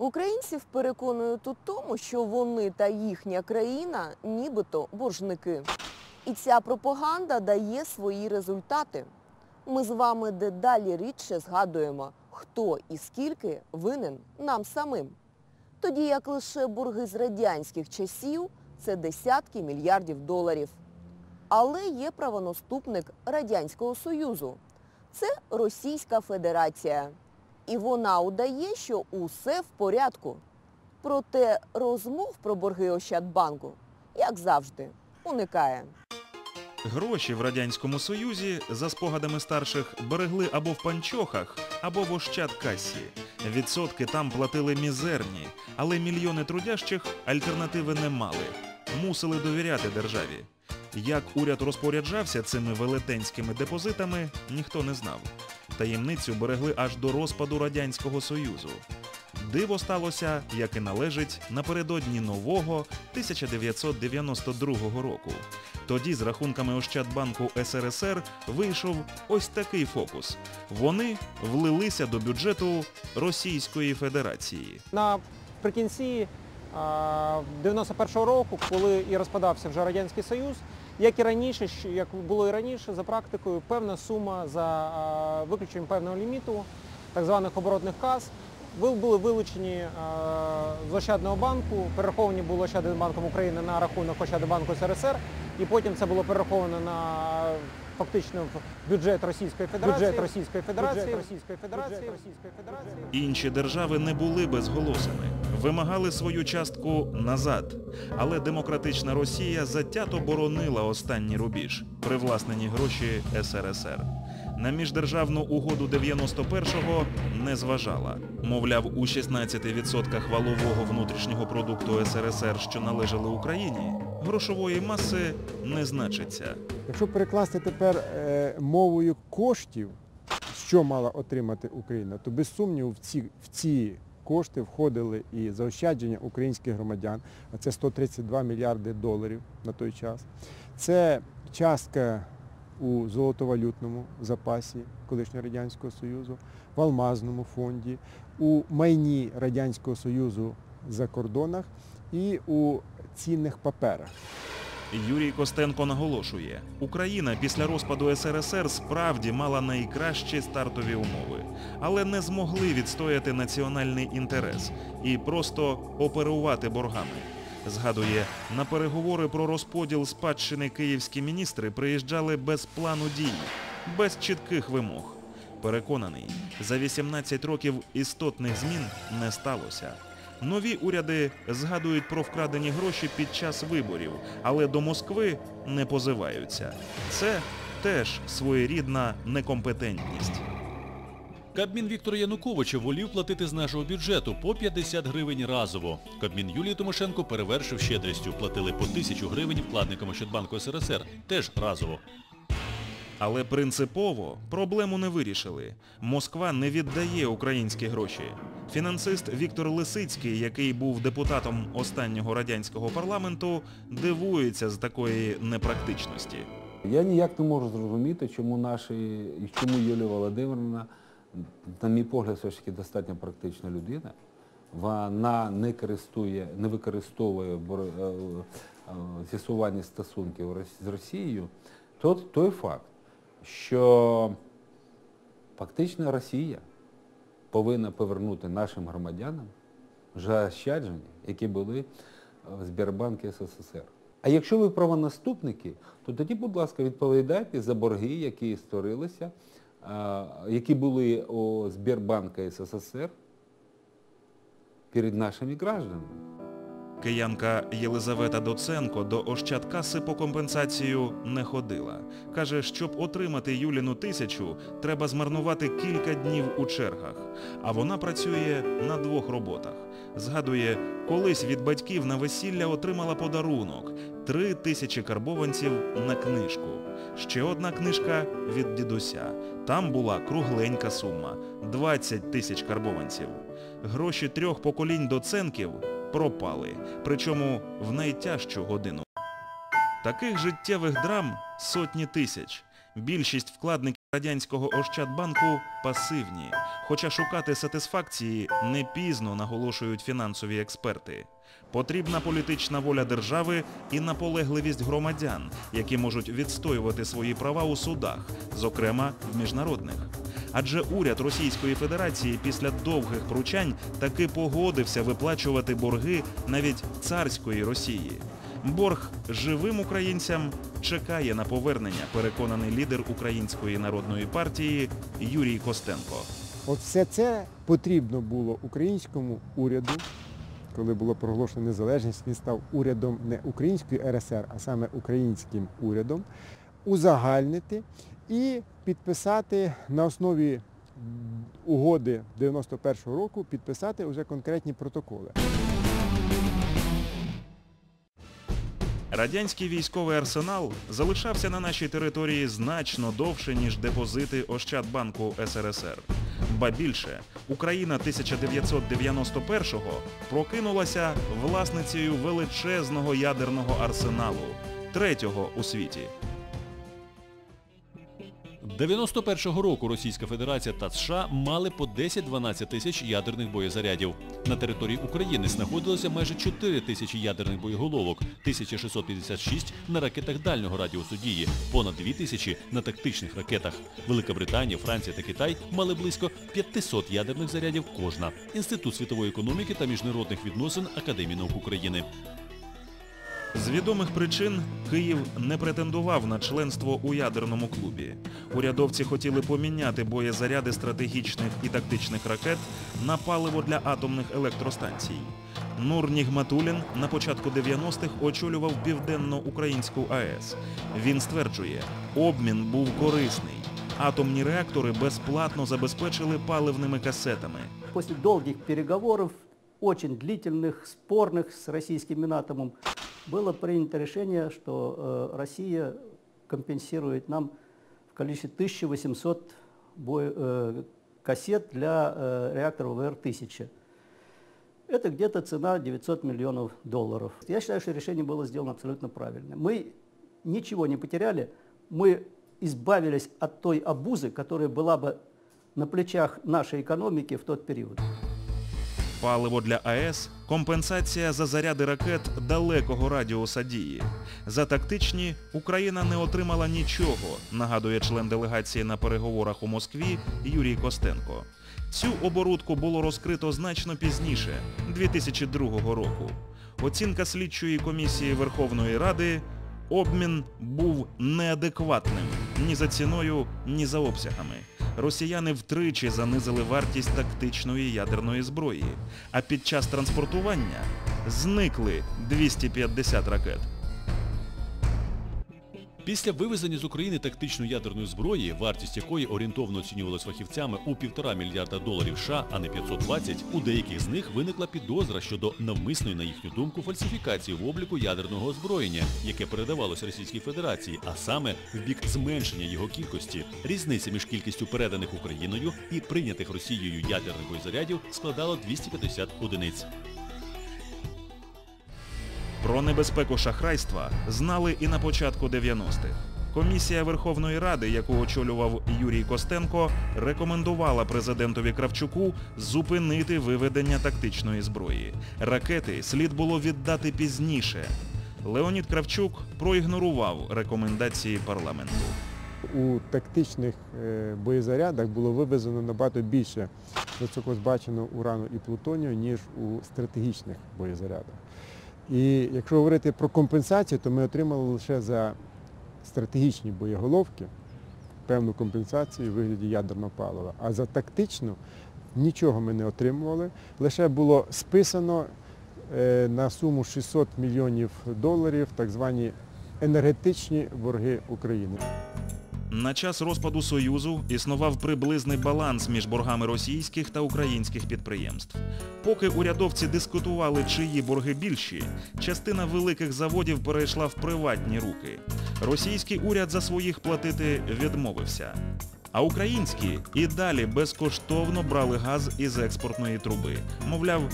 Українців переконують у тому, що вони та їхня країна нібито боржники. І ця пропаганда дає свої результати. Ми з вами дедалі рідше згадуємо, хто і скільки винен нам самим. Тоді як лише борги з радянських часів це десятки мільярдів доларів. Але є правонаступник Радянського Союзу. Це Російська Федерація. І вона удає, що усе в порядку. Проте розмов про борги Ощадбанку, як завжди, уникає. Гроші в Радянському Союзі, за спогадами старших, берегли або в панчохах, або в Ощадкасі. Відсотки там платили мізерні, але мільйони трудящих альтернативи не мали. Мусили довіряти державі. Як уряд розпоряджався цими велетенськими депозитами, ніхто не знав. Таємницю берегли аж до розпаду Радянського Союзу. Диво сталося, як і належить, напередодні нового 1992 року. Тоді з рахунками Ощадбанку СРСР вийшов ось такий фокус. Вони влилися до бюджету Російської Федерації. Наприкінці 91-го року, коли і розпадався вже Радянський Союз, як і раніше, як було і раніше, за практикою, певна сума за виключенням певного ліміту, так званих оборотних кас, були вилучені з Ощадного банку, перераховані були Ощадним банком України на рахунок Ощадного банку СРСР, і потім це було перераховано на фактично в бюджет Російської Федерації. Бюджет Російської Федерації. Російської Федерації. Російської Федерації. Інші держави не були безголосими, вимагали свою частку назад. Але демократична Росія затято боронила останній рубіж привласнені гроші СРСР. На міждержавну угоду 91-го не зважала. Мовляв, у 16% валового внутрішнього продукту СРСР, що належали Україні, грошової маси не значиться. Якщо перекласти тепер е, мовою коштів, що мала отримати Україна, то без сумніву в ці, в ці кошти входили і заощадження українських громадян, а це 132 мільярди доларів на той час. Це частка у золотовалютному запасі колишнього Радянського Союзу, в Алмазному фонді, у майні Радянського Союзу за кордонах і у цінних паперах. Юрій Костенко наголошує, Україна після розпаду СРСР справді мала найкращі стартові умови, але не змогли відстояти національний інтерес і просто оперувати боргами. Згадує, на переговори про розподіл спадщини київські міністри приїжджали без плану дій, без чітких вимог. Переконаний, за 18 років істотних змін не сталося. Нові уряди згадують про вкрадені гроші під час виборів, але до Москви не позиваються. Це теж своєрідна некомпетентність. Кабмін Віктора Януковича волів платити з нашого бюджету по 50 гривень разово. Кабмін Юлії Тимошенко перевершив щедрістю. Платили по 1000 гривень вкладникам Ощадбанку СРСР. Теж разово. Але принципово проблему не вирішили. Москва не віддає українські гроші. Фінансист Віктор Лисицький, який був депутатом останнього радянського парламенту, дивується з такої непрактичності. Я ніяк не можу зрозуміти, чому наші, чому Юлія Володимирівна, на мій погляд, все ж таки достатньо практична людина. Вона не користує, не використовує бор- е, е, з'ясування стосунків з Росією. Тот, той факт, що фактично Росія повинна повернути нашим громадянам заощадження, які були в Збірбанку СССР. А якщо ви правонаступники, то тоді, будь ласка, відповідайте за борги, які створилися, які були у Збірбанку СССР перед нашими гражданами. Киянка Єлизавета Доценко до Ощадкаси по компенсацію не ходила. Каже, щоб отримати Юліну тисячу, треба змарнувати кілька днів у чергах. А вона працює на двох роботах. Згадує, колись від батьків на весілля отримала подарунок – три тисячі карбованців на книжку. Ще одна книжка від дідуся. Там була кругленька сума – 20 тисяч карбованців. Гроші трьох поколінь доценків пропали, причому в найтяжчу годину. Таких життєвих драм сотні тисяч. Більшість вкладників радянського Ощадбанку пасивні, хоча шукати сатисфакції не пізно наголошують фінансові експерти. Потрібна політична воля держави і наполегливість громадян, які можуть відстоювати свої права у судах, зокрема в міжнародних. Адже уряд Російської Федерації після довгих пручань таки погодився виплачувати борги навіть царської Росії. Борг живим українцям чекає на повернення, переконаний лідер Української народної партії Юрій Костенко. От все це потрібно було українському уряду, коли було проголошено незалежність, він став урядом не української РСР, а саме українським урядом, узагальнити і підписати на основі угоди 91-го року, підписати вже конкретні протоколи. Радянський військовий арсенал залишався на нашій території значно довше, ніж депозити Ощадбанку СРСР. Ба більше, Україна 1991-го прокинулася власницею величезного ядерного арсеналу, третього у світі. 91-го року Російська Федерація та США мали по 10-12 тисяч ядерних боєзарядів. На території України знаходилося майже 4 тисячі ядерних боєголовок, 1656 на ракетах дальнього радіусу дії, понад 2 тисячі на тактичних ракетах. Велика Британія, Франція та Китай мали близько 500 ядерних зарядів кожна. Інститут світової економіки та міжнародних відносин Академії наук України. З відомих причин Київ не претендував на членство у ядерному клубі. Урядовці хотіли поміняти боєзаряди стратегічних і тактичних ракет на паливо для атомних електростанцій. Нур Нігматулін на початку 90-х очолював Південно-Українську АЕС. Він стверджує, обмін був корисний. Атомні реактори безплатно забезпечили паливними касетами. После долгих переговоров, очень длительных, спорных с российским Минатомом, было принято решение, что э, Россия компенсирует нам в количестве 1800 бой- э, кассет для э, реакторов ВР-1000. Это где-то цена 900 миллионов долларов. Я считаю, что решение было сделано абсолютно правильно. Мы ничего не потеряли, мы избавились от той обузы, которая была бы на плечах нашей экономики в тот период. Паливо для АЕС – компенсація за заряди ракет далекого радіуса дії. За тактичні Україна не отримала нічого, нагадує член делегації на переговорах у Москві Юрій Костенко. Цю оборудку було розкрито значно пізніше, 2002 року. Оцінка слідчої комісії Верховної Ради – обмін був неадекватним ні за ціною, ні за обсягами. Росіяни втричі занизили вартість тактичної ядерної зброї, а під час транспортування зникли 250 ракет. Після вивезення з України тактичної ядерної зброї, вартість якої орієнтовно оцінювалась фахівцями у півтора мільярда доларів США, а не 520, у деяких з них виникла підозра щодо навмисної, на їхню думку, фальсифікації в обліку ядерного озброєння, яке передавалось Російській Федерації, а саме в бік зменшення його кількості. Різниця між кількістю переданих Україною і прийнятих Росією ядерних боєзарядів складала 250 одиниць. Про небезпеку шахрайства знали і на початку 90-х. Комісія Верховної Ради, яку очолював Юрій Костенко, рекомендувала президентові Кравчуку зупинити виведення тактичної зброї. Ракети слід було віддати пізніше. Леонід Кравчук проігнорував рекомендації парламенту. У тактичних е, боєзарядах було вивезено набагато більше високозбаченого урану і плутонію, ніж у стратегічних боєзарядах. І якщо говорити про компенсацію, то ми отримали лише за стратегічні боєголовки певну компенсацію у вигляді ядерного палива. А за тактичну нічого ми не отримували. Лише було списано е, на суму 600 мільйонів доларів так звані енергетичні борги України. На час розпаду Союзу існував приблизний баланс між боргами російських та українських підприємств. Поки урядовці дискутували, чиї борги більші, частина великих заводів перейшла в приватні руки. Російський уряд за своїх платити відмовився. А українські і далі безкоштовно брали газ із експортної труби. Мовляв,